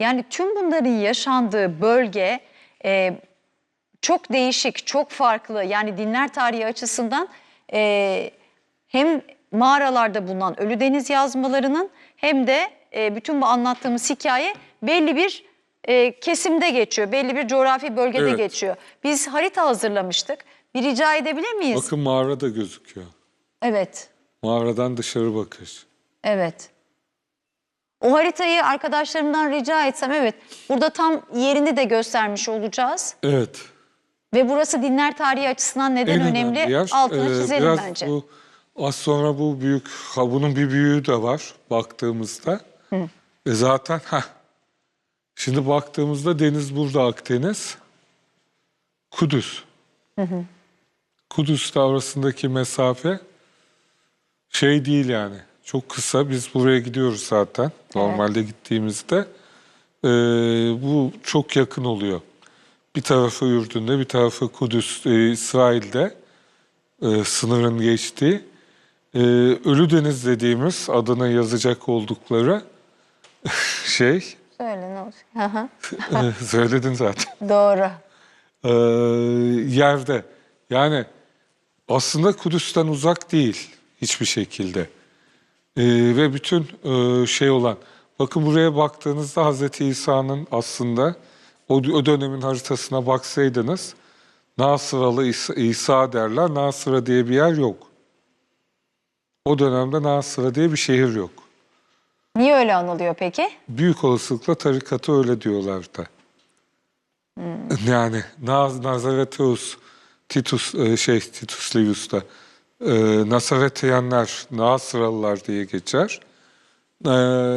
Yani tüm bunların yaşandığı bölge e, çok değişik, çok farklı. Yani dinler tarihi açısından e, hem mağaralarda bulunan Ölü Deniz yazmalarının hem de e, bütün bu anlattığımız hikaye belli bir e, kesimde geçiyor. Belli bir coğrafi bölgede Evet. geçiyor. Biz harita hazırlamıştık. Bir rica edebilir miyiz? Bakın mağara da gözüküyor. Evet. Mağaradan dışarı bakış. Evet. O haritayı arkadaşlarımdan rica etsem evet. Burada tam yerini de göstermiş olacağız. Evet. Ve burası dinler tarihi açısından neden En önemli? yer. Altını Ee, çizelim biraz bence. Bu, az sonra bu büyük, ha, bunun bir büyüğü de var baktığımızda. E zaten ha. Şimdi baktığımızda deniz burada Akdeniz. Kudüs. Kudüs'te arasındaki mesafe şey değil yani. Çok kısa. Biz buraya gidiyoruz zaten. Normalde gittiğimizde. Ee, bu çok yakın oluyor. Bir tarafı Ürdün'de, bir tarafı Kudüs, e, İsrail'de e, sınırın geçtiği. E, Ölü Deniz dediğimiz adını yazacak oldukları şey, Söyle ne olacak? E, söyledin zaten, Doğru. E, yerde. Yani aslında Kudüs'ten uzak değil hiçbir şekilde. E, ve bütün e, şey olan, bakın buraya baktığınızda Hazreti İsa'nın aslında o, o dönemin haritasına baksaydınız Nasıralı İsa, İsa derler. Nasıra diye bir yer yok. O dönemde Nasıra diye bir şehir yok. Niye öyle anılıyor peki? Büyük olasılıkla tarikatı öyle diyorlar da. Yani Naz, Nazareteus, Titus, e, şey Titus Livius'ta e, Nasareteyenler, Nasıralılar diye geçer. E,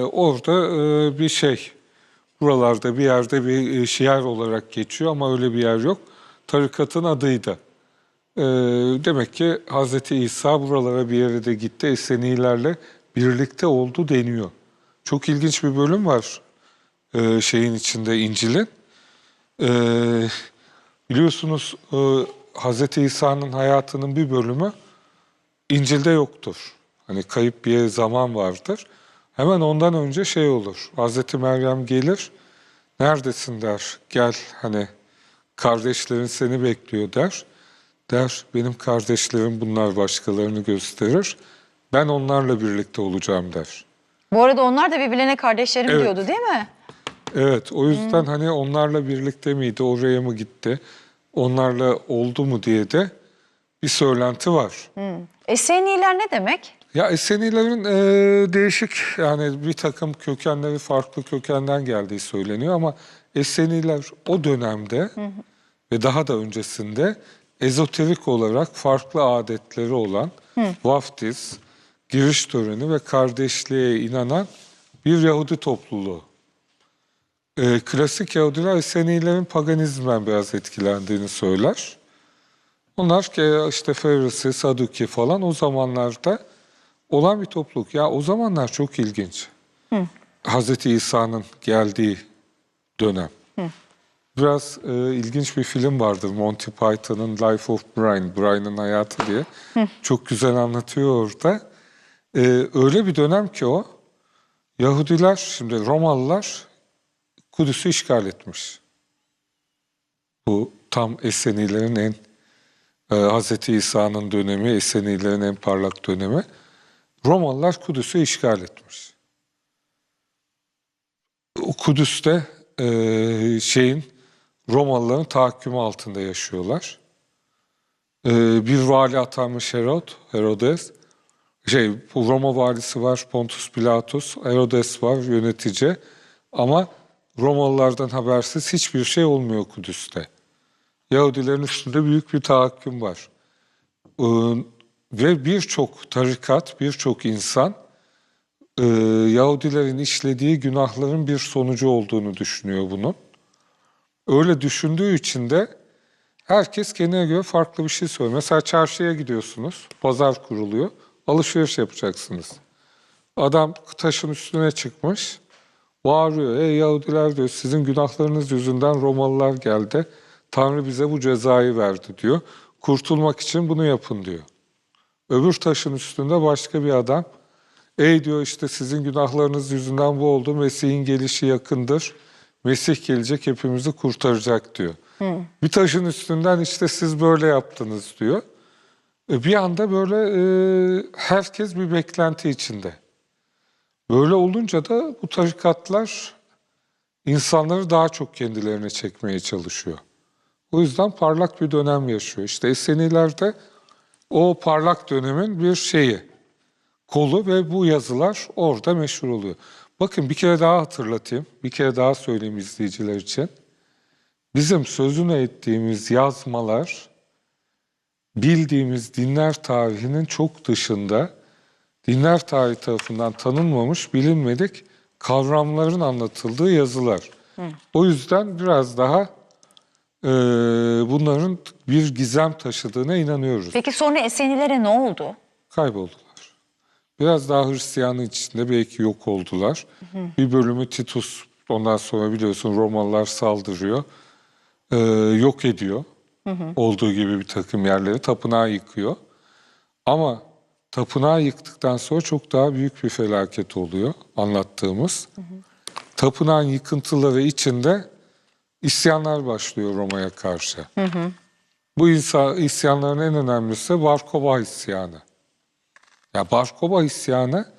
orada e, bir şey, buralarda bir yerde bir e, şiar olarak geçiyor ama öyle bir yer yok. Tarikatın adıydı. E, demek ki Hazreti İsa buralara bir yere de gitti, Esenilerle birlikte oldu deniyor. Çok ilginç bir bölüm var e, şeyin içinde İncil'in. E, biliyorsunuz e, Hazreti İsa'nın hayatının bir bölümü İncil'de yoktur. Hani kayıp bir zaman vardır. Hemen ondan önce şey olur. Hazreti Meryem gelir. Neredesin der. Gel hani kardeşlerin seni bekliyor der. Der benim kardeşlerim bunlar başkalarını gösterir. Ben onlarla birlikte olacağım der. Bu arada onlar da birbirlerine kardeşlerim Evet. diyordu değil mi? Evet o yüzden hani onlarla birlikte miydi, oraya mı gitti, onlarla oldu mu diye de bir söylenti var. Eseniler ne demek? Ya Esenilerin e, değişik yani bir takım kökenleri farklı kökenden geldiği söyleniyor ama Eseniler o dönemde ve daha da öncesinde ezoterik olarak farklı adetleri olan vaftiz, giriş töreni ve kardeşliğe inanan bir Yahudi topluluğu. E, klasik Yahudiler Esenilerin paganizmden biraz etkilendiğini söyler. Onlar ki işte Ferisi, Saduki falan o zamanlarda olan bir topluluk. Ya o zamanlar çok ilginç. Hazreti İsa'nın geldiği dönem. Biraz e, ilginç bir film vardır Monty Python'ın Life of Brian, Brian'ın hayatı diye. Çok güzel anlatıyor orada. E, öyle bir dönem ki o. Yahudiler, şimdi Romalılar Kudüs'ü işgal etmiş. Bu tam Esenilerin en e, Hz. İsa'nın dönemi, Esenilerin en parlak dönemi. Romalılar Kudüs'ü işgal etmiş. Kudüs'te e, şeyin Romalıların tahakkümü altında yaşıyorlar. E, bir vali atanmış Herod, Herodes. Şey, Roma valisi var, Pontus Pilatus, Herodes var, yönetici. Ama Romalılardan habersiz hiçbir şey olmuyor Kudüs'te. Yahudilerin üstünde büyük bir tahakküm var. Ee, ve birçok tarikat, birçok insan e, Yahudilerin işlediği günahların bir sonucu olduğunu düşünüyor bunun. Öyle düşündüğü için de herkes kendine göre farklı bir şey söylüyor. Mesela çarşıya gidiyorsunuz, pazar kuruluyor, alışveriş yapacaksınız. Adam taşın üstüne çıkmış, bağırıyor. Ey Yahudiler diyor sizin günahlarınız yüzünden Romalılar geldi. Tanrı bize bu cezayı verdi diyor. Kurtulmak için bunu yapın diyor. Öbür taşın üstünde başka bir adam. Ey diyor işte sizin günahlarınız yüzünden bu oldu. Mesih'in gelişi yakındır. Mesih gelecek hepimizi kurtaracak diyor. Bir taşın üstünden işte siz böyle yaptınız diyor. E, Bir anda böyle e, herkes bir beklenti içinde. Böyle olunca da bu tarikatlar insanları daha çok kendilerine çekmeye çalışıyor. O yüzden parlak bir dönem yaşıyor. İşte Esenilerde o parlak dönemin bir şeyi, kolu ve bu yazılar orada meşhur oluyor. Bakın bir kere daha hatırlatayım, bir kere daha söyleyeyim izleyiciler için. Bizim sözünü ettiğimiz yazmalar bildiğimiz dinler tarihinin çok dışında dinler tarihi tarafından tanınmamış, bilinmedik kavramların anlatıldığı yazılar. O yüzden biraz daha e, bunların bir gizem taşıdığına inanıyoruz. Peki sonra Esenilere ne oldu? Kayboldular. Biraz daha Hristiyanlık içinde belki yok oldular. Bir bölümü Titus ondan sonra biliyorsun Romalılar saldırıyor. e, yok ediyor. Olduğu gibi bir takım yerleri tapınağı yıkıyor. Ama tapınağı yıktıktan sonra çok daha büyük bir felaket oluyor anlattığımız. Tapınağın yıkıntıları içinde isyanlar başlıyor Roma'ya karşı. Bu insa- isyanların en önemlisi Bar Koba isyanı. Ya Bar Koba isyanı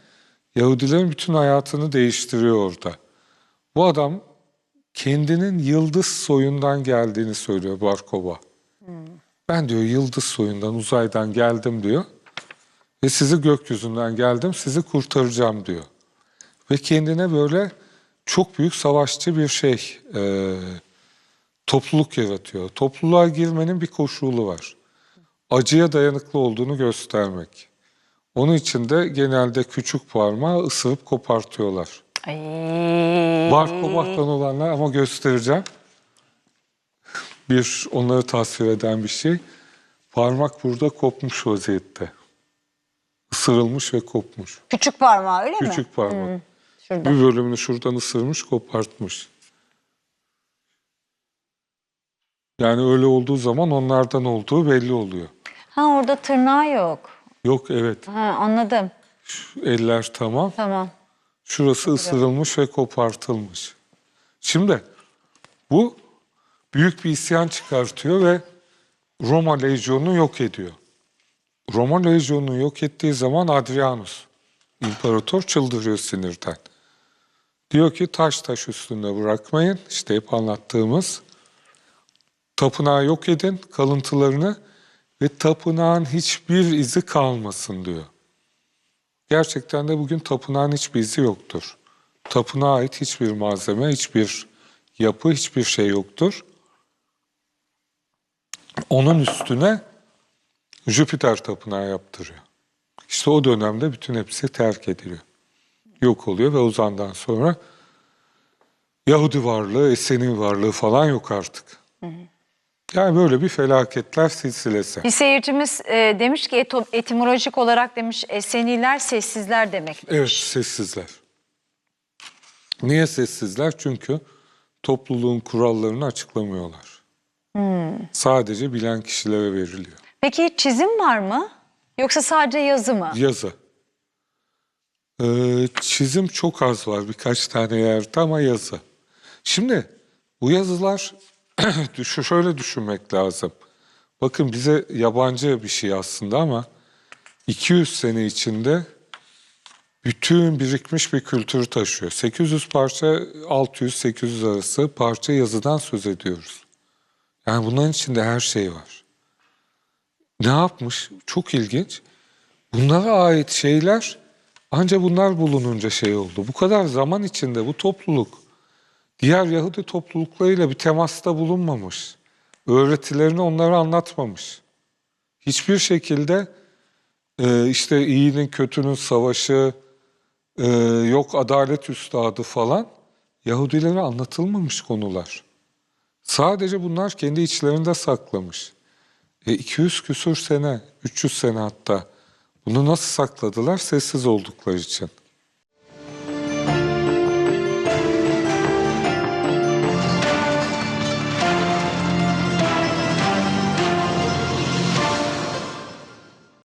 Yahudilerin bütün hayatını değiştiriyor orada. Bu adam kendinin yıldız soyundan geldiğini söylüyor Bar Koba. Ben diyor yıldız soyundan, uzaydan geldim diyor. Ve sizi gökyüzünden geldim, sizi kurtaracağım diyor. Ve kendine böyle çok büyük savaşçı bir şey, e, topluluk yaratıyor. Topluluğa girmenin bir koşulu var. Acıya dayanıklı olduğunu göstermek. Onun için de genelde küçük parmağı ısırıp kopartıyorlar. Ay. Var kobaktan olanlar ama göstereceğim. Bir onları tasvir eden bir şey. Parmak burada kopmuş vaziyette. Isırılmış ve kopmuş. Küçük parmağı öyle mi? Küçük parmak. Şurada. Bir bölümünü şuradan ısırmış, kopartmış. Yani öyle olduğu zaman onlardan olduğu belli oluyor. Ha orada tırnağı yok. Yok evet, Ha anladım. şu eller tamam. Tamam. Şurası ısırılmış ve kopartılmış. Şimdi bu büyük bir isyan çıkartıyor ve Roma lejyonunu yok ediyor. Roma lejyonunu yok ettiği zaman Adrianus, imparator çıldırıyor sinirden. Diyor ki taş taş üstünde bırakmayın, işte hep anlattığımız. Tapınağı yok edin, kalıntılarını ve tapınağın hiçbir izi kalmasın diyor. Gerçekten de bugün tapınağın hiçbir izi yoktur. Tapınağa ait hiçbir malzeme, hiçbir yapı, hiçbir şey yoktur. Onun üstüne Jüpiter tapınağı yaptırıyor. İşte o dönemde bütün hepsi terk ediliyor. Yok oluyor ve o zamandan sonra Yahudi varlığı, Eseni varlığı falan yok artık. Yani böyle bir felaketler silsilesi. Bir seyircimiz e, demiş ki eto- etimolojik olarak demiş Eseniler sessizler demek. Evet, sessizler. Niye sessizler? Çünkü topluluğun kurallarını açıklamıyorlar. Sadece bilen kişilere veriliyor. Peki çizim var mı? Yoksa sadece yazı mı? Yazı. Ee, çizim çok az var birkaç tane yerde ama yazı. Şimdi bu yazılar şöyle düşünmek lazım. Bakın bize yabancı bir şey aslında ama 200 sene içinde bütün birikmiş bir kültür taşıyor. 800 parça, 600-800 arası parça yazıdan söz ediyoruz. Yani bunların içinde her şey var. Ne yapmış? Çok ilginç. Bunlara ait şeyler ancak bunlar bulununca şey oldu. Bu kadar zaman içinde bu topluluk diğer Yahudi topluluklarıyla bir temasta bulunmamış. Öğretilerini onlara anlatmamış. Hiçbir şekilde e, işte iyinin kötünün savaşı, e, yok adalet üstadı falan Yahudilere anlatılmamış konular. Sadece bunlar kendi içlerinde saklamış. E 200 küsur sene, 300 sene hatta. Bunu nasıl sakladılar? Sessiz oldukları için.